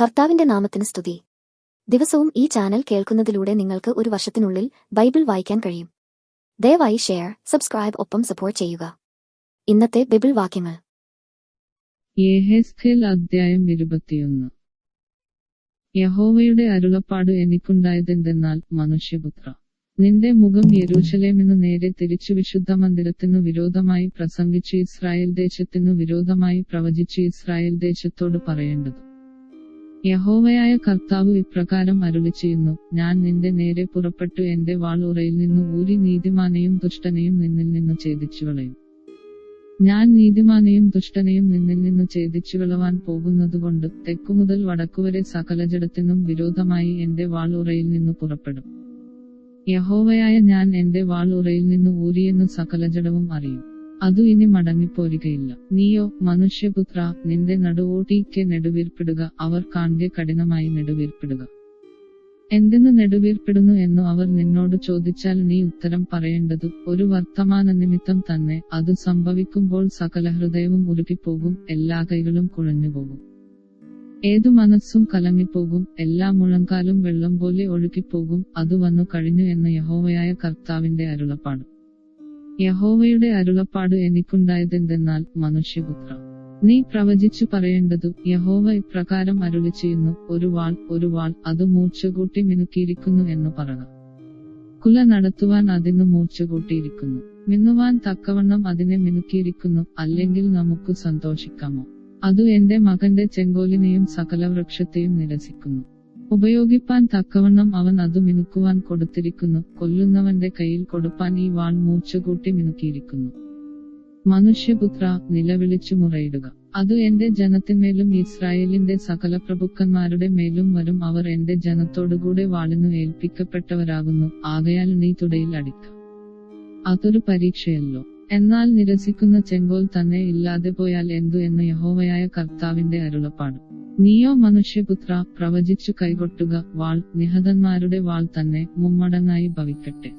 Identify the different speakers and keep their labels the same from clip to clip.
Speaker 1: കർത്താവിന്റെ നാമത്തിന് സ്തുതി. ദിവസവും ഈ ചാനൽ കേൾക്കുന്നതിലൂടെ നിങ്ങൾക്ക് ഒരു വർഷത്തിനുള്ളിൽ ബൈബിൾ വായിക്കാൻ കഴിയും. ദയവായി ഷെയർ സബ്സ്ക്രൈബ് ഒപ്പം സപ്പോർട്ട് ചെയ്യുക. ഇന്നത്തെ ബൈബിൾ വാക്യങ്ങൾ.
Speaker 2: അധ്യായം ഇരുപത്തിയൊന്ന്. യഹോവയുടെ അരുളപ്പാട് എനിക്കുണ്ടായതെന്തെന്നാൽ മനുഷ്യപുത്ര നിന്റെ മുഖം യെരൂശലേമിനു നേരെ തിരിച്ചു വിശുദ്ധ മന്ദിരത്തിനു വിരോധമായി പ്രസംഗിച്ച് ഇസ്രായേൽ ദേശത്തിനു വിരോധമായി പ്രവചിച്ച് ഇസ്രായേൽ ദേശത്തോട് പറയേണ്ടത്. യഹോവയായ കർത്താവ് ഇപ്രകാരം അരുളി ചെയ്യുന്നു ഞാൻ നിന്റെ നേരെ പുറപ്പെട്ടു എന്റെ വാൾ ഉറയിൽ നിന്ന് ഊരി നീതിമാനെയും ദുഷ്ടനെയും നിന്നിൽ നിന്ന് ഛേദിച്ചു കളയും ഞാൻ നീതിമാനെയും ദുഷ്ടനെയും നിന്നിൽ നിന്ന് ഛേദിച്ചു കളവാൻ പോകുന്നതുകൊണ്ട് തെക്കുമുതൽ വടക്കുവരെ സകല ജഡത്തിനും വിരോധമായി എന്റെ വാൾ ഉറയിൽ നിന്ന് പുറപ്പെടും. യഹോവയായ ഞാൻ എന്റെ വാൾ ഉറയിൽ നിന്ന് ഊരിയെന്ന് സകല ജടവും അറിയും. അതു ഇനി മടങ്ങിപ്പോരുകയില്ല. നീയോ മനുഷ്യപുത്ര നിന്റെ നടുവോട്ടിക്ക് നെടുവീർപ്പിടുക അവർ കാണെ കഠിനമായി നെടുവീർപ്പിടുക. എന്തിനു നെടുവീർപ്പിടുന്നു എന്നു അവർ നിന്നോട് ചോദിച്ചാൽ നീ ഉത്തരം പറയേണ്ടത് ഒരു വർത്തമാന നിമിത്തം തന്നെ അത് സംഭവിക്കുമ്പോൾ സകല ഹൃദയവും ഉരുകിപ്പോകും എല്ലാ കൈകളും കുഴഞ്ഞുപോകും. ഏതു മനസ്സും കലങ്ങിപ്പോകും എല്ലാ മുഴങ്കാലും വെള്ളം പോലെ ഒഴുകിപ്പോകും അത് വന്നു കഴിഞ്ഞു എന്ന് യഹോവയായ കർത്താവിന്റെ അരുളപ്പാട്. യഹോവയുടെ അരുളപ്പാട് എനിക്കുണ്ടായതെന്തെന്നാൽ മനുഷ്യപുത്ര. നീ പ്രവചിച്ചു പറയേണ്ടതു യഹോവ ഇപ്രകാരം അരുളി ചെയ്യുന്നു ഒരു വാൾ ഒരു വാൾ അത് മൂർച്ചകൂട്ടി മിനുക്കിയിരിക്കുന്നു എന്ന് പറക. കുല നടത്തുവാൻ അതിന് മൂർച്ചകൂട്ടിയിരിക്കുന്നു. മിന്നുവാൻ തക്കവണ്ണം അതിനെ മിനുക്കിയിരിക്കുന്നു അല്ലെങ്കിൽ നമുക്ക് സന്തോഷിക്കാമോ? അതു എന്റെ മകന്റെ ചെങ്കോലിനെയും സകല വൃക്ഷത്തെയും നിരസിക്കുന്നു. ഉപയോഗിപ്പാൻ തക്കവണ്ണം അവൻ അത് മിനുക്കുവാൻ കൊടുത്തിരിക്കുന്നു. കൊല്ലുന്നവന്റെ കയ്യിൽ കൊടുപ്പാൻ ഈ വാൾ മൂർച്ചകൂട്ടി മിനുക്കിയിരിക്കുന്നു. മനുഷ്യപുത്ര നിലവിളിച്ചു മുറയിടുക. അത് എന്റെ ജനത്തിന്മേലും ഇസ്രായേലിന്റെ സകല പ്രഭുക്കന്മാരുടെ മേലും വരും. അവർ എന്റെ ജനത്തോടുകൂടെ വാളിനു ഏൽപ്പിക്കപ്പെട്ടവരാകുന്നു. ആകയാൽ നീ തുടയിൽ അടിക്ക. അതൊരു പരീക്ഷയല്ലോ. എന്നാൽ നിരസിക്കുന്ന ചെങ്കോൽ തന്നെ ഇല്ലാതെ പോയാൽ എന്തു എന്ന് യഹോവയായ കർത്താവിന്റെ അരുളപ്പാട്. നീയോ മനുഷ്യപുത്ര പ്രവചിച്ചു കൈകൊട്ടുക വാൾ നിഹതന്മാരുടെ വാൾ തന്നെ മുമ്മടങ്ങായി ഭവിക്കട്ടെ.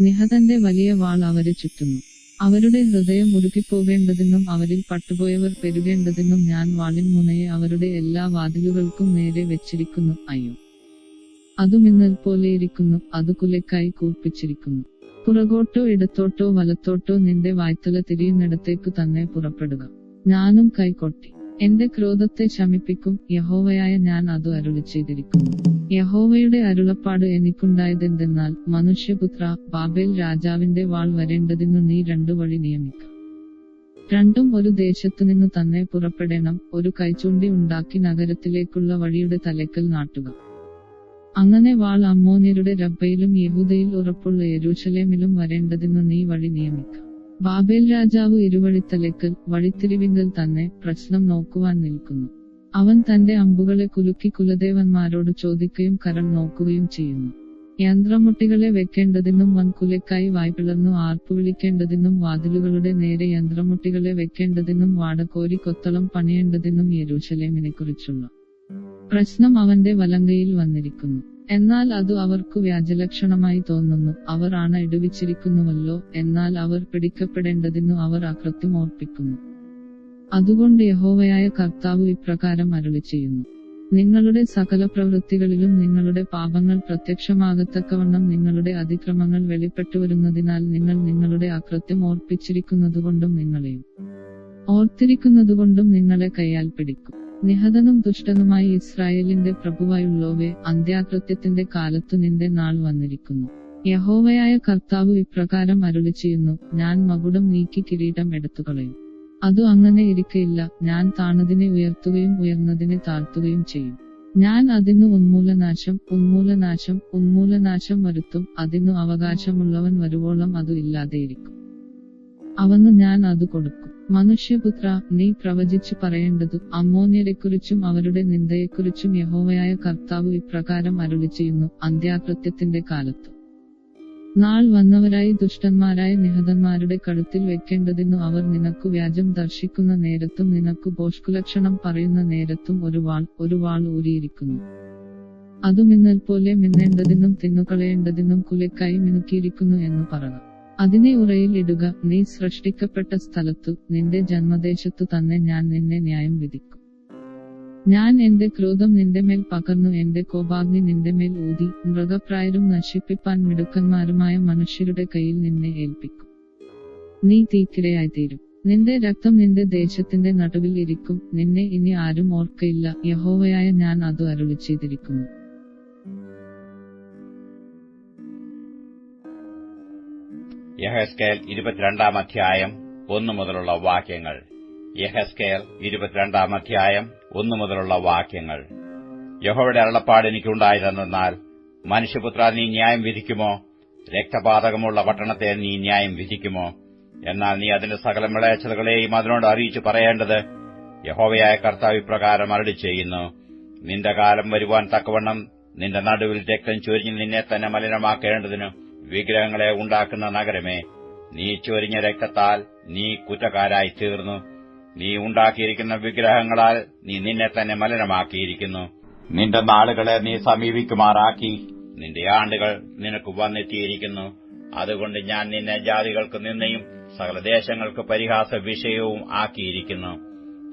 Speaker 2: നിഹതന്റെ വലിയ വാൾ അവരെ ചുറ്റുന്നു. അവരുടെ ഹൃദയം ഉരുക്കിപ്പോകേണ്ടതെന്നും അവരിൽ പട്ടുപോയവർ പെരുകേണ്ടതെന്നും ഞാൻ വാളിൻ മുനയെ അവരുടെ എല്ലാ വാതിലുകൾക്കും നേരെ വെച്ചിരിക്കുന്നു അയ്യോ. അതുമിന്നൽ മിന്നൽ പോലെ ഇരിക്കുന്നു അത് കുലക്കായി കൂർപ്പിച്ചിരിക്കുന്നു. പുറകോട്ടോ ഇടത്തോട്ടോ വലത്തോട്ടോ നിന്റെ വായ്ത്തല തിരിയുന്നിടത്തേക്ക് തന്നെ പുറപ്പെടുക. ഞാനും കൈകൊട്ടി. എന്റെ ക്രോധത്തെ ശമിപ്പിക്കും. യഹോവയായ ഞാൻ അത് അരുളി ചെയ്തിരിക്കുന്നു യഹോവയുടെ അരുളപ്പാട് എനിക്കുണ്ടായതെന്തെന്നാൽ മനുഷ്യപുത്ര ബാബേൽ രാജാവിന്റെ വാൾ വരേണ്ടതിനു നീ രണ്ടു വഴി നിയമിക്ക. രണ്ടും ഒരു ദേശത്തു നിന്ന് തന്നെ പുറപ്പെടണം. ഒരു കൈചൂണ്ടി ഉണ്ടാക്കി നഗരത്തിലേക്കുള്ള വഴിയുടെ തലക്കൽ നാട്ടുക. അങ്ങനെ വാൾ അമ്മോന്യരുടെ രബ്ബയിലും യഹൂദയിൽ ഉറപ്പുള്ള യെരൂശലേമിലും വരേണ്ടതെന്ന് നീ വഴി നിയമിക്കാം. ബാബേൽ രാജാവ് ഇരുവഴിത്തലക്കൽ വഴിത്തിരിവിങ്കൽ തന്നെ പ്രശ്നം നോക്കുവാൻ നിൽക്കുന്നു. അവൻ തന്റെ അമ്പുകളെ കുലുക്കി കുലദേവന്മാരോട് ചോദിക്കുകയും കരം നോക്കുകയും ചെയ്യുന്നു. യന്ത്രമുട്ടികളെ വെക്കേണ്ടതിനും വൻകുലക്കായി വായ്പിളർന്നു ആർപ്പു വിളിക്കേണ്ടതിനും വാതിലുകളുടെ നേരെ യന്ത്രമുട്ടികളെ വെക്കേണ്ടതിനും വാടകോരി കൊത്തളം പണിയേണ്ടതിനും യരൂശലേമിനെ കുറിച്ചുള്ള പ്രശ്നം അവന്റെ വലങ്കയിൽ വന്നിരിക്കുന്നു. എന്നാൽ അത് അവർക്കു വ്യാജലക്ഷണമായി തോന്നുന്നു. അവർ ആണ് ഇടുവിച്ചിരിക്കുന്നുവല്ലോ എന്നാൽ അവർ പിടിക്കപ്പെടേണ്ടതിനു അവർ അകൃത്യം ഓർപ്പിക്കുന്നു. അതുകൊണ്ട് യഹോവയായ കർത്താവ് ഇപ്രകാരം അരുളി ചെയ്യുന്നു നിങ്ങളുടെ സകല പ്രവൃത്തികളിലും നിങ്ങളുടെ പാപങ്ങൾ പ്രത്യക്ഷമാകത്തക്കവണ്ണം നിങ്ങളുടെ അതിക്രമങ്ങൾ വെളിപ്പെട്ടു വരുന്നതിനാൽ നിങ്ങൾ നിങ്ങളുടെ അകൃത്യം ഓർപ്പിച്ചിരിക്കുന്നതുകൊണ്ടും നിങ്ങളെയും ഓർത്തിരിക്കുന്നതുകൊണ്ടും നിങ്ങളെ കൈയാൽ പിടിക്കും. നിഹതനും ദുഷ്ടനുമായി ഇസ്രായേലിന്റെ പ്രഭുവായുള്ളവേ അന്ത്യാകൃത്യത്തിന്റെ കാലത്തു നിന്റെ നാൾ വന്നിരിക്കുന്നു. യഹോവയായ കർത്താവ് ഇപ്രകാരം അരുളി ചെയ്യുന്നു ഞാൻ മകുടം നീക്കി കിരീടം എടുത്തുകളയും. അതു അങ്ങനെ ഇരിക്കയില്ല ഞാൻ താണതിനെ ഉയർത്തുകയും ഉയർന്നതിനെ താഴ്ത്തുകയും ചെയ്യും. ഞാൻ അതിനു ഉന്മൂലനാശം ഉന്മൂലനാശം ഉന്മൂലനാശം വരുത്തും അതിനു അവകാശമുള്ളവൻ വരുവോളം അതു ഇല്ലാതെയിരിക്കും. അവന് ഞാൻ അത് കൊടുക്കും. മനുഷ്യപുത്ര നീ പ്രവചിച്ചു പറയേണ്ടത് അമ്മോന്യരെക്കുറിച്ചും അവരുടെ നിന്ദയെക്കുറിച്ചും യഹോവയായ കർത്താവ് ഇപ്രകാരം അരുളി ചെയ്യുന്നു അന്ത്യാകൃത്യത്തിന്റെ കാലത്ത്. നാൾ വന്നവരായി ദുഷ്ടന്മാരായ നിഹതന്മാരുടെ കഴുത്തിൽ വെക്കേണ്ടതിനു അവർ നിനക്കു വ്യാജം ദർശിക്കുന്ന നേരത്തും നിനക്കു ഭോഷ്കുലക്ഷണം പറയുന്ന നേരത്തും ഒരു വാൾ ഒരു വാൾ ഊരിയിരിക്കുന്നു. അതു മിന്നൽ പോലെ മിന്നേണ്ടതിനും തിന്നുകളയേണ്ടതിനും കുലക്കായി മിനുക്കിയിരിക്കുന്നു എന്ന് പറക. അതിനെ ഉറയിൽ ഇടുക. നീ സൃഷ്ടിക്കപ്പെട്ട സ്ഥലത്തു നിന്റെ ജന്മദേശത്തു തന്നെ ഞാൻ നിന്നെ ന്യായം വിധിക്കും. ഞാൻ എന്റെ ക്രോധം നിന്റെ മേൽ പകർന്നു എന്റെ കോപാഗ്നി നിന്റെ മേൽ ഊതി മൃഗപ്രായരും നശിപ്പിപ്പാൻ മിടുക്കന്മാരുമായ മനുഷ്യരുടെ കയ്യിൽ നിന്നെ ഏൽപ്പിക്കും. നീ തീക്കിരയായിത്തീരും. നിന്റെ രക്തം നിന്റെ ദേശത്തിന്റെ നടുവിൽ ഇരിക്കും. നിന്നെ ഇനി ആരും ഓർക്കയില്ല. യഹോവയായ ഞാൻ അത് അരുളി
Speaker 3: യഹസ്കേൽ ഇരുപത്തിരണ്ടാം അധ്യായം ഒന്നു മുതലുള്ള വാക്യങ്ങൾ. യഹസ്കേൽ ഇരുപത്തിരണ്ടാം അധ്യായം ഒന്നു മുതലുള്ള വാക്യങ്ങൾ. യഹോയുടെ അരുളപ്പാട് എനിക്കുണ്ടായതെന്നാൽ മനുഷ്യപുത്ര നീ ന്യായം വിധിക്കുമോ? രക്തപാതകമുള്ള പട്ടണത്തെ നീ ന്യായം വിധിക്കുമോ? എന്നാൽ നീ അതിന്റെ സകല മിളയച്ചതകളെയും അതിനോട് അറിയിച്ചു പറയേണ്ടത് യഹോവയായ കർത്താവ് ഇപ്രകാരം അരടി ചെയ്യുന്നു. നിന്റെ കാലം വരുവാൻ തക്കവണ്ണം നിന്റെ നടുവിൽ രക്തം ചൊരിഞ്ഞ് നിന്നെ തന്നെ മലിനമാക്കേണ്ടതിന് വിഗ്രഹങ്ങളെ ഉണ്ടാക്കുന്ന നഗരമേ നീ ചൊരിഞ്ഞ രക്തത്താൽ നീ കുറ്റക്കാരായി തീർന്നു. നീ ഉണ്ടാക്കിയിരിക്കുന്ന വിഗ്രഹങ്ങളാൽ നീ നിന്നെ തന്നെ മലിനമാക്കിയിരിക്കുന്നു. നിന്റെ നാളുകളെ നീ സമീപിക്കുമാറാക്കി. നിന്റെ ആണ്ടുകൾ നിനക്ക് വന്നെത്തിയിരിക്കുന്നു. അതുകൊണ്ട് ഞാൻ നിന്നെ ജാതികൾക്ക് നിന്നെയും സകല ദേശങ്ങൾക്ക് പരിഹാസ വിഷയവും ആക്കിയിരിക്കുന്നു.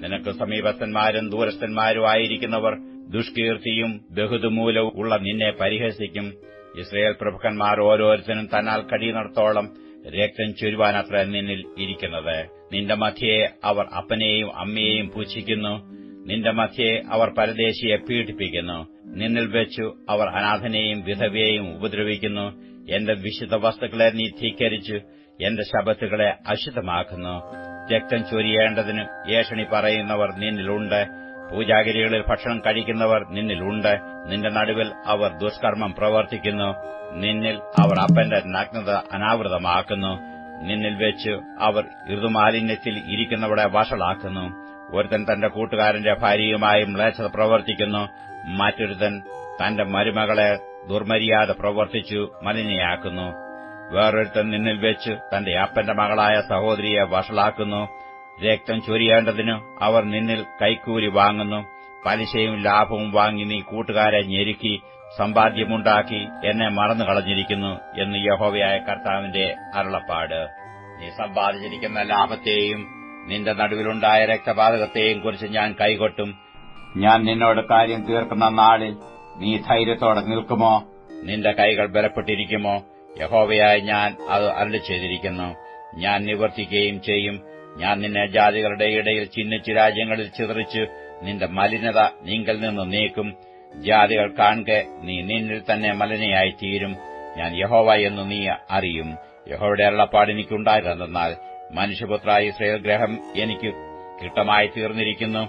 Speaker 3: നിനക്ക് സമീപസ്ഥന്മാരും ദൂരസ്ഥന്മാരും ആയിരിക്കുന്നവർ ദുഷ്കീർത്തിയും ബഹുതുമൂലവും ഉള്ള നിന്നെ പരിഹസിക്കും. ഇസ്രയേൽ പ്രഭുക്കന്മാർ ഓരോരുത്തരും തന്നാൽ കഴിയുന്നിടത്തോളം രക്തം ചുരുവാനത്ര നിന്നിൽ ഇരിക്കുന്നത്. നിന്റെ മധ്യയെ അവർ അപ്പനെയും അമ്മയെയും പൂച്ഛിക്കുന്നു നിന്റെ മധ്യയെ അവർ പരദേശിയെ പീഡിപ്പിക്കുന്നു. നിന്നിൽ വെച്ചു അവർ അനാഥനെയും വിധവയെയും ഉപദ്രവിക്കുന്നു. എന്റെ വിശുദ്ധ വസ്തുക്കളെ നീ ധീക്കരിച്ചു. എന്റെ ശബത്തുകളെ അശുദ്ധമാക്കുന്നു. രക്തം ചൊരിയേണ്ടതിന് ഏഷണി പറയുന്നവർ നിന്നിലുണ്ട്. പൂജാഗിരികളിൽ ഭക്ഷണം കഴിക്കുന്നവർ നിന്നിലുണ്ട്. നിന്റെ നടുവിൽ അവർ ദുഷ്കർമ്മം പ്രവർത്തിക്കുന്നു. നിന്നിൽ അവർ അപ്പന്റെ നഗ്നത അനാവൃതമാക്കുന്നു. നിന്നിൽ വെച്ച് അവർ ഋതുമാലിന്യത്തിൽ ഇരിക്കുന്നവരെ വഷളാക്കുന്നു. ഒരുത്തൻ തന്റെ കൂട്ടുകാരന്റെ ഭാര്യയുമായി മ്ലേച്ഛത പ്രവർത്തിക്കുന്നു. മറ്റൊരുത്തൻ തന്റെ മരുമകളെ ദുർമര്യാദ പ്രവർത്തിച്ചു മലിനയാക്കുന്നു. വേറൊരുത്തൻ നിന്നിൽ വെച്ച് തന്റെ അപ്പന്റെ മകളായ സഹോദരിയെ വഷളാക്കുന്നു. രക്തം ചൊരിയേണ്ടതിന് അവർ നിന്നിൽ കൈക്കൂലി വാങ്ങുന്നു. പലിശയും ലാഭവും വാങ്ങി നീ കൂട്ടുകാരെ ഞെരുക്കി സമ്പാദ്യമുണ്ടാക്കി എന്നെ മറന്നു കളഞ്ഞിരിക്കുന്നു എന്ന് യഹോവയായ കർത്താവിന്റെ അരുളപ്പാട്. നീ സമ്പാദിച്ചിരിക്കുന്ന ലാഭത്തെയും നിന്റെ നടുവിലുണ്ടായ രക്തപാതകത്തെയും കുറിച്ച് ഞാൻ കൈകൊട്ടും. ഞാൻ നിന്നോട് കാര്യം തീർക്കുന്ന നാളിൽ നീ ധൈര്യത്തോടെ നിൽക്കുമോ? നിന്റെ കൈകൾ ബലപ്പെട്ടിരിക്കുമോ? യഹോവയായി ഞാൻ അത് അരളി ചെയ്തിരിക്കുന്നു ഞാൻ നിവർത്തിക്കുകയും ചെയ്യും. ഞാൻ നിന്നെ ജാതികളുടെ ഇടയിൽ ചിഹ്നിച്ച് രാജ്യങ്ങളിൽ ചിതറിച്ച് നിന്റെ മലിനത നീങ്കൽ നിന്ന് നീക്കും. ജാതികൾ കാണെ നീ നിന്നിൽ തന്നെ മലിനയായി തീരും ഞാൻ യഹോവ എന്ന് നീ അറിയും. യഹോയുടെ അരുളപ്പാട് എനിക്കുണ്ടായിരുന്നെന്നാൽ മനുഷ്യപുത്ര ഇസ്രയേൽ ഗ്രഹം എനിക്ക് കിട്ടമായി തീർന്നിരിക്കുന്നു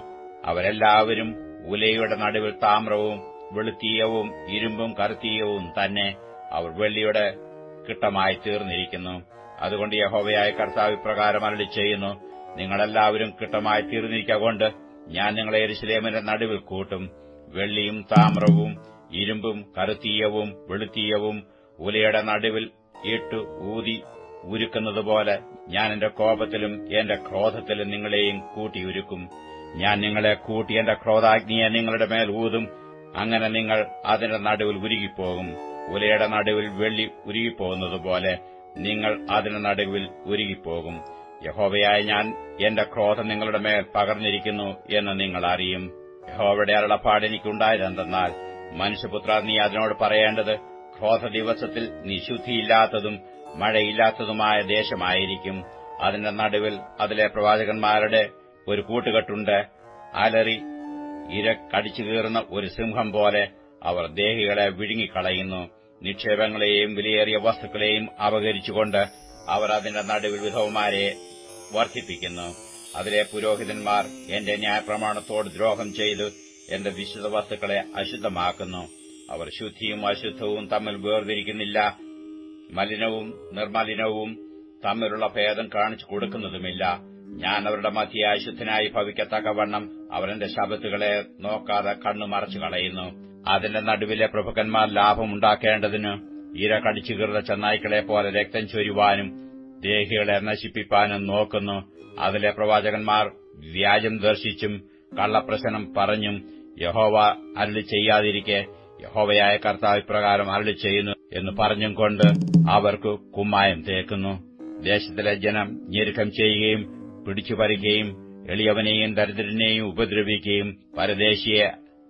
Speaker 3: അവരെല്ലാവരും ഉലയുടെ നടുവിൽ താമ്രവും വെളുത്തീയവും ഇരുമ്പും കറുത്തീയവും തന്നെ അവർ വെള്ളിയുടെ കിട്ടമായി തീർന്നിരിക്കുന്നു അതുകൊണ്ട് യഹോവയായ കർത്താവ് ഇപ്രകാരം അരളി ചെയ്യുന്നു. നിങ്ങളെല്ലാവരും കിട്ടമായി തീർന്നിരിക്കൊണ്ട് ഞാൻ നിങ്ങളെ എരിശിലേമിന്റെ നടുവിൽ കൂട്ടും. വെള്ളിയും താമ്രവും ഇരുമ്പും കറുത്തീയവും വെളുത്തീയവും ഉലയുടെ നടുവിൽ ഇട്ടു ഊതി ഉരുക്കുന്നതുപോലെ ഞാൻ എന്റെ കോപത്തിലും എന്റെ ക്രോധത്തിലും നിങ്ങളെയും കൂട്ടിയുരുക്കും. ഞാൻ നിങ്ങളെ കൂട്ടി എന്റെ ക്രോധാഗ്നിയെ നിങ്ങളുടെ മേൽ ഊതും. അങ്ങനെ നിങ്ങൾ അതിന്റെ നടുവിൽ ഉരുകിപ്പോകും. ഉലയുടെ നടുവിൽ വെള്ളി ഉരുകിപ്പോകുന്നതുപോലെ നിങ്ങൾ അതിന് നടുവിൽ ഉരുകിപ്പോകും. യഹോവയായ ഞാൻ എന്റെ ക്രോധം നിങ്ങളുടെ മേൽ പകർന്നിരിക്കുന്നു എന്ന് നിങ്ങൾ അറിയും. യഹോവയുടെ അരുളപ്പാട് എനിക്കുണ്ടായതെന്തെന്നാൽ മനുഷ്യപുത്ര നീ അതിനോട് പറയേണ്ടത് ക്രോധ ദിവസത്തിൽ നീ ശുദ്ധിയില്ലാത്തതും മഴയില്ലാത്തതുമായ ദേശമായിരിക്കും. അതിന്റെ നടുവിൽ അതിലെ പ്രവാചകന്മാരുടെ ഒരു കൂട്ടുകെട്ടുണ്ട്. അലറി ഇര കടിച്ചു കീറുന്ന ഒരു സിംഹം പോലെ അവർ ദേഹികളെ വിഴുങ്ങിക്കളയുന്നു. നിക്ഷേപങ്ങളെയും വിലയേറിയ വസ്തുക്കളെയും അപകരിച്ചുകൊണ്ട് അവർ അതിന്റെ നടുവിൽ വിധവമാരെ വർദ്ധിപ്പിക്കുന്നു അതിലെ പുരോഹിതന്മാർ എന്റെ ന്യായപ്രമാണത്തോട് ദ്രോഹം ചെയ്ത് എന്റെ വിശുദ്ധ വസ്തുക്കളെ അശുദ്ധമാക്കുന്നു. അവർ ശുദ്ധിയും അശുദ്ധവും തമ്മിൽ വേർതിരിക്കുന്നില്ല. മലിനവും നിർമ്മലിനവും തമ്മിലുള്ള ഭേദം കാണിച്ചു കൊടുക്കുന്നതുമില്ല. ഞാൻ അവരുടെ മധ്യ അശുദ്ധനായി ഭവിക്കത്തക്കവണ്ണം അവരെന്റെ ശബത്തുകളെ നോക്കാതെ കണ്ണു മറച്ചു കളയുന്നു. അതിന്റെ നടുവിലെ പ്രഭുക്കന്മാർ ലാഭമുണ്ടാക്കേണ്ടതിന് ഇര കടിച്ചു കീറുന്ന ചെന്നായ്ക്കളെ പോലെ രക്തം ചൊരുവാനും ദേഹികളെ നശിപ്പിക്കാനും നോക്കുന്നു. അതിലെ പ്രവാചകന്മാർ വ്യാജം ദർശിച്ചും കള്ളപ്രശ്നം പറഞ്ഞും യഹോവ അരളി ചെയ്യാതിരിക്കെ യഹോവയായ കർത്താവ് ഇപ്രകാരം അരളി ചെയ്യുന്നു എന്ന് പറഞ്ഞും കൊണ്ട് അവർക്ക് കുമ്മായം തേക്കുന്നു. ദേശത്തിലെ ജനം ഞെരുക്കം ചെയ്യുകയും പിടിച്ചുപറിക്കുകയും എളിയവനെയും ദരിദ്രനെയും ഉപദ്രവിക്കുകയും പരദേശിയെ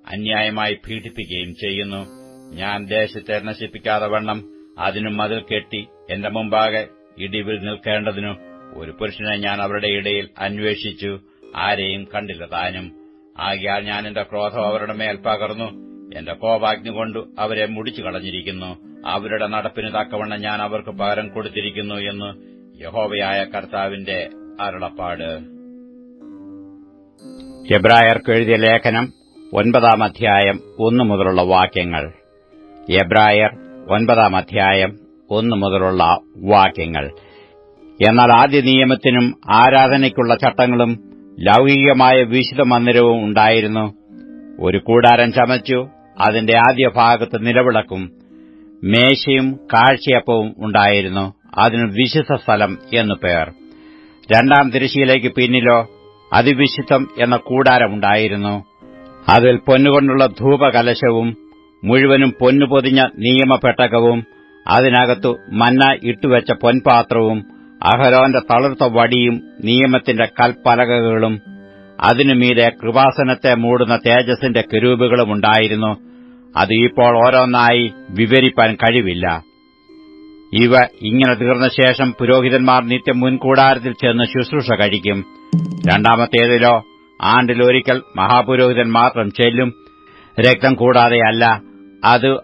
Speaker 3: അന്യായമായി പീഡിപ്പിക്കുകയും ചെയ്യുന്നു. ഞാൻ ദേശത്തെ നശിപ്പിക്കാതെ വണ്ണം അതിനും മതിൽ കെട്ടി എന്റെ മുമ്പാകെ ഇടിവിൽ നിൽക്കേണ്ടതിനു ഒരു പുരുഷനെ ഞാൻ അവരുടെ ഇടയിൽ അന്വേഷിച്ചു ആരെയും കണ്ടില്ല താനും. ആകിയാൽ ഞാൻ എന്റെ ക്രോധം അവരുടെ മേൽ പകർന്നു. എന്റെ കോപാഗ്നി കൊണ്ട് അവരെ മുടിച്ചു കളഞ്ഞിരിക്കുന്നു. അവരുടെ നടപ്പിന് തക്കവണ്ണം ഞാൻ അവർക്ക് പകരം കൊടുത്തിരിക്കുന്നു എന്ന് യഹോവയായ കർത്താവിന്റെ അരുളപ്പാട്. എബ്രായർക്ക് എഴുതിയ ലേഖനം ഒൻപതാം അധ്യായം ഒന്നു മുതലുള്ള വാക്യങ്ങൾ. എബ്രായർ ഒൻപതാം അധ്യായം ഒന്നു മുതലുള്ള വാക്യങ്ങൾ. എന്നാൽ ആദ്യ നിയമത്തിനും ആരാധനയ്ക്കുള്ള ചട്ടങ്ങളും ലൗകികമായ വിശുദ്ധ മന്ദിരവും ഉണ്ടായിരുന്നു. ഒരു കൂടാരം ചമച്ചു അതിന്റെ ആദ്യ ഭാഗത്ത് നിലവിളക്കും മേശയും കാഴ്ചയപ്പവും ഉണ്ടായിരുന്നു. അതിന് വിശുദ്ധ സ്ഥലം എന്നു പേർ. രണ്ടാം തിരശ്ശീലേക്ക് പിന്നിലോ അതിവിശുദ്ധം എന്ന കൂടാരമുണ്ടായിരുന്നു അതിൽ പൊന്നുകൊണ്ടുള്ള ധൂപകലശവും മുഴുവനും പൊന്നു പൊതിഞ്ഞ നിയമപ്പെട്ടകവും അതിനകത്തു മന്ന ഇട്ടുവെച്ച പൊൻപാത്രവും അഹരോന്റെ തളിർത്ത വടിയും നിയമത്തിന്റെ കൽപ്പലകകളും അതിനുമീതെ കൃപാസനത്തെ മൂടുന്ന തേജസിന്റെ കിരൂപുകളും ഉണ്ടായിരുന്നു. അത് ഇപ്പോൾ ഓരോന്നായി വിവരിപ്പാൻ കഴിവില്ല. ഇവ ഇങ്ങനെ തീർന്ന ശേഷം പുരോഹിതന്മാർ നിത്യം മുൻകൂടാരത്തിൽ ചെന്ന് ശുശ്രൂഷ കഴിക്കും. രണ്ടാമത്തേതിലോ ആണ്ടിലൊരിക്കൽ മഹാപുരോഹിതൻ മാത്രം ചെല്ലും. രക്തം കൂടാതെയല്ല അത്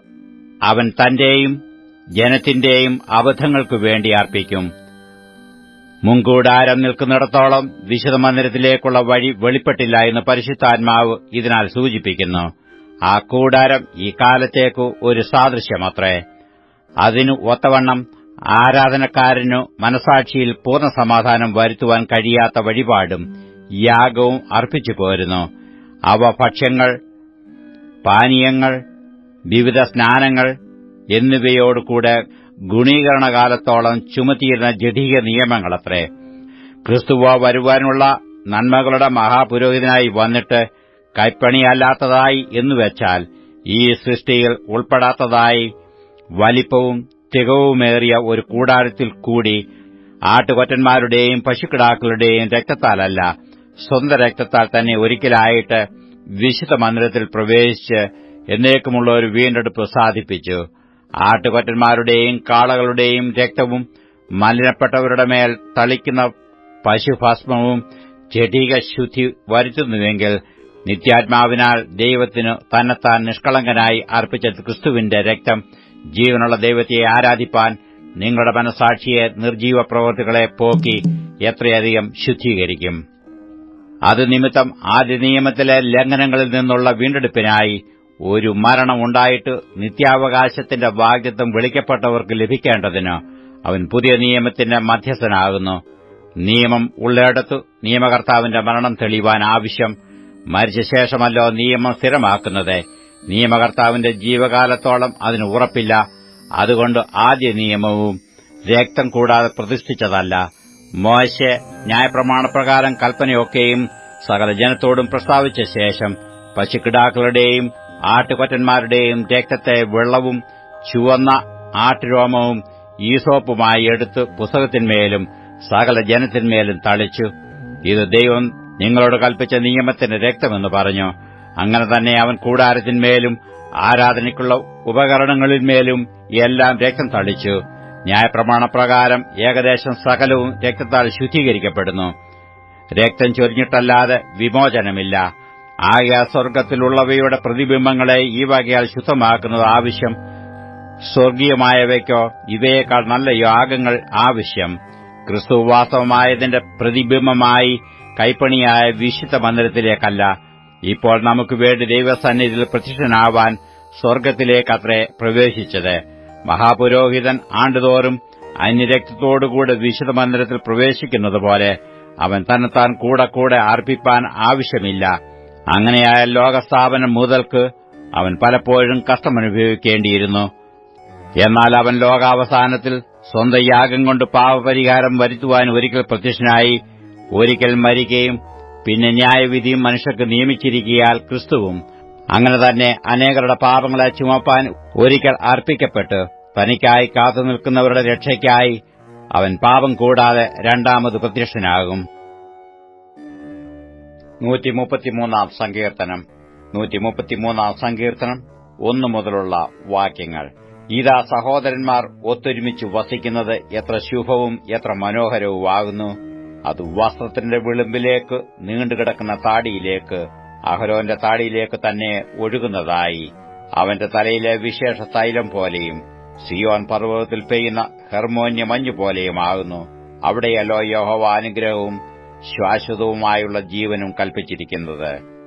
Speaker 3: അവൻ തന്റെയും ജനത്തിന്റെയും അബദ്ധങ്ങൾക്കു വേണ്ടി അർപ്പിക്കും. മുൻകൂടാരം നിൽക്കുന്നിടത്തോളം വിശുദ്ധ മന്ദിരത്തിലേക്കുള്ള വഴി വെളിപ്പെട്ടില്ല എന്ന് പരിശുദ്ധാത്മാവ് ഇതിനാൽ സൂചിപ്പിക്കുന്നു. ആ കൂടാരം ഈ കാലത്തേക്കു ഒരു സാദൃശ്യമത്രേ. അതിനു ഒത്തവണ്ണം ആരാധനക്കാരനു മനസാക്ഷിയിൽ പൂർണ സമാധാനം വരുത്തുവാൻ കഴിയാത്ത വഴിപാടും യാഗവും അർപ്പിച്ചു പോരുന്നു. അവ ഭക്ഷ്യങ്ങൾ പാനീയങ്ങൾ വിവിധ സ്നാനങ്ങൾ എന്നിവയോടുകൂടെ ഗുണീകരണകാലത്തോളം ചുമത്തിയിരുന്ന ജഡീക നിയമങ്ങളത്രേ. ക്രിസ്തുവ വരുവാനുള്ള നന്മകളുടെ മഹാപുരോഹിതനായി വന്നിട്ട് കൈപ്പണിയല്ലാത്തതായി എന്നുവെച്ചാൽ ഈ സൃഷ്ടിയിൽ ഉൾപ്പെടാത്തതായി വലിപ്പവും തികവുമേറിയ ഒരു കൂടാരത്തിൽ കൂടി ആട്ടുകൊറ്റന്മാരുടെയും പശുക്കിടാക്കളുടെയും രക്തത്താലല്ല സ്വന്തം രക്തത്താൽ തന്നെ ഒരിക്കലായിട്ട് വിശുദ്ധ മന്ദിരത്തിൽ പ്രവേശിച്ച് എന്നേക്കുമുള്ള ഒരു വീണ്ടെടുപ്പ് സാധിപ്പിച്ചു. ആട്ടുകൊറ്റന്മാരുടെയും കാളകളുടെയും രക്തവും മലിനപ്പെട്ടവരുടെ മേൽ തളിക്കുന്ന പശുഭസ്മവും ജഡീക ശുദ്ധി വരുത്തുന്നുവെങ്കിൽ നിത്യാത്മാവിനാൽ ദൈവത്തിനു തന്നെത്താൻ നിഷ്കളങ്കനായി അർപ്പിച്ച ക്രിസ്തുവിന്റെ രക്തം ജീവനുള്ള ദൈവത്തെ ആരാധിപ്പാൻ നിങ്ങളുടെ മനസാക്ഷിയെ നിർജീവ പ്രവൃത്തികളെ പോക്കി എത്രയധികം ശുദ്ധീകരിക്കും. അത് നിമിത്തം ആദ്യ നിയമത്തിലെ ലംഘനങ്ങളിൽ നിന്നുള്ള വീണ്ടെടുപ്പിനായി ഒരു മരണമുണ്ടായിട്ട് നിത്യാവകാശത്തിന്റെ ഭാഗ്യത്വം വിളിക്കപ്പെട്ടവർക്ക് ലഭിക്കേണ്ടതിന് അവൻ പുതിയ നിയമത്തിന്റെ മധ്യസ്ഥനാകുന്നു. നിയമം ഉള്ളിടത്തു നിയമകർത്താവിന്റെ മരണം തെളിയുവാൻ ആവശ്യം മരിച്ച ശേഷമല്ലോ നിയമം സ്ഥിരമാക്കുന്നത്. നിയമകർത്താവിന്റെ ജീവകാലത്തോളം അതിന് ഉറപ്പില്ല. അതുകൊണ്ട് ആദ്യ നിയമവും രക്തം കൂടാതെ പ്രതിഷ്ഠിച്ചതല്ല. മോശെ ന്യായപ്രമാണപ്രകാരം കൽപ്പനയൊക്കെയും സകല ജനത്തോടും പ്രസ്താവിച്ച ശേഷം പശുക്കിടാക്കളുടെയും ആട്ടുകൊറ്റന്മാരുടെയും രക്തത്തെ വെള്ളവും ചുവന്ന ആട്ടുരോമവും ഈസോപ്പുമായി എടുത്ത് പുസ്തകത്തിന്മേലും സകല ജനത്തിന്മേലും തളിച്ചു. ഇത് ദൈവം നിങ്ങളോട് കൽപ്പിച്ച നിയമത്തിന്റെ രക്തമെന്ന് പറഞ്ഞു. അങ്ങനെ തന്നെ അവൻ കൂടാരത്തിന്മേലും ആരാധനയ്ക്കുള്ള ഉപകരണങ്ങളിന്മേലും എല്ലാം രക്തം തളിച്ചു. ന്യായപ്രമാണപ്രകാരം ഏകദേശം സകലവും രക്തത്താൽ ശുദ്ധീകരിക്കപ്പെടുന്നു. രക്തം ചൊരിഞ്ഞിട്ടല്ലാതെ വിമോചനമില്ല. ആകെ സ്വർഗത്തിലുള്ളവയുടെ പ്രതിബിംബങ്ങളെ ഈ വകയാൽ ശുദ്ധമാക്കുന്നത് ആവശ്യം. സ്വർഗീയമായവയ്ക്കോ ഇവയേക്കാൾ നല്ല യാഗങ്ങൾ ആവശ്യം. ക്രിസ്തുവാസവമായതിന്റെ പ്രതിബിംബമായി കൈപ്പണിയായ വിശുദ്ധ മന്ദിരത്തിലേക്കല്ല. ഇപ്പോൾ നമുക്ക് വേണ്ടി ദൈവസന്നിധിയിൽ പ്രത്യക്ഷനാവാൻ സ്വർഗത്തിലേക്കത്രേ പ്രവേശിച്ചത്. മഹാപുരോഹിതൻ ആണ്ടുതോറും അന്യരക്തത്തോടുകൂടെ വിശുദ്ധ മന്ദിരത്തിൽ പ്രവേശിക്കുന്നതുപോലെ അവൻ തന്നെത്താൻ കൂടെ കൂടെ അർപ്പിപ്പാൻ ആവശ്യമില്ല. അങ്ങനെയായ ലോകസ്ഥാപനം മുതൽക്ക് അവൻ പലപ്പോഴും കഷ്ടമനുഭവിക്കേണ്ടിയിരുന്നു. എന്നാൽ അവൻ ലോകാവസാനത്തിൽ സ്വന്തം യാഗം കൊണ്ട് പാവപരിഹാരം വരുത്തുവാൻ ഒരിക്കൽ പ്രത്യക്ഷനായി ഒരിക്കൽ മരിക്കുകയും പിന്നെ ന്യായവിധിയും മനുഷ്യർക്ക് നിയമിച്ചിരിക്കയാൽ ക്രിസ്തുവും അങ്ങനെ തന്നെ അനേകരുടെ പാപങ്ങളെ ചുമപ്പാൻ ഒരിക്കൽ അർപ്പിക്കപ്പെട്ട് തനിക്കായി കാത്തുനിൽക്കുന്നവരുടെ രക്ഷയ്ക്കായി അവൻ പാപം കൂടാതെ രണ്ടാമത് പ്രത്യക്ഷനാകും. സങ്കീർത്തനം. നൂറ്റിമുപ്പത്തിമൂന്നാം സങ്കീർത്തനം ഒന്നു മുതലുള്ള വാക്യങ്ങൾ. ഇതാ സഹോദരന്മാർ ഒത്തൊരുമിച്ച് വസിക്കുന്നത് എത്ര ശുഭവും എത്ര മനോഹരവുമാകുന്നു. അത് വസ്ത്രത്തിന്റെ വിളിമ്പിലേക്ക് നീണ്ടുകിടക്കുന്ന താടിയിലേക്ക് അഹരോന്റെ താടിയിലേക്ക് തന്നെ ഒഴുകുന്നതായി. അവന്റെ തലയിലെ വിശേഷ തൈലം പോലെയും സിയോൻ പർവതത്തിൽ പെയ്യുന്ന ഹെർമോന്യ മഞ്ഞു പോലെയുമാകുന്നു. അവിടെയല്ലോ യഹോവ അനുഗ്രഹവും ശാശ്വതവുമായുള്ള ജീവനും കൽപ്പിച്ചിരിക്കുന്നത്.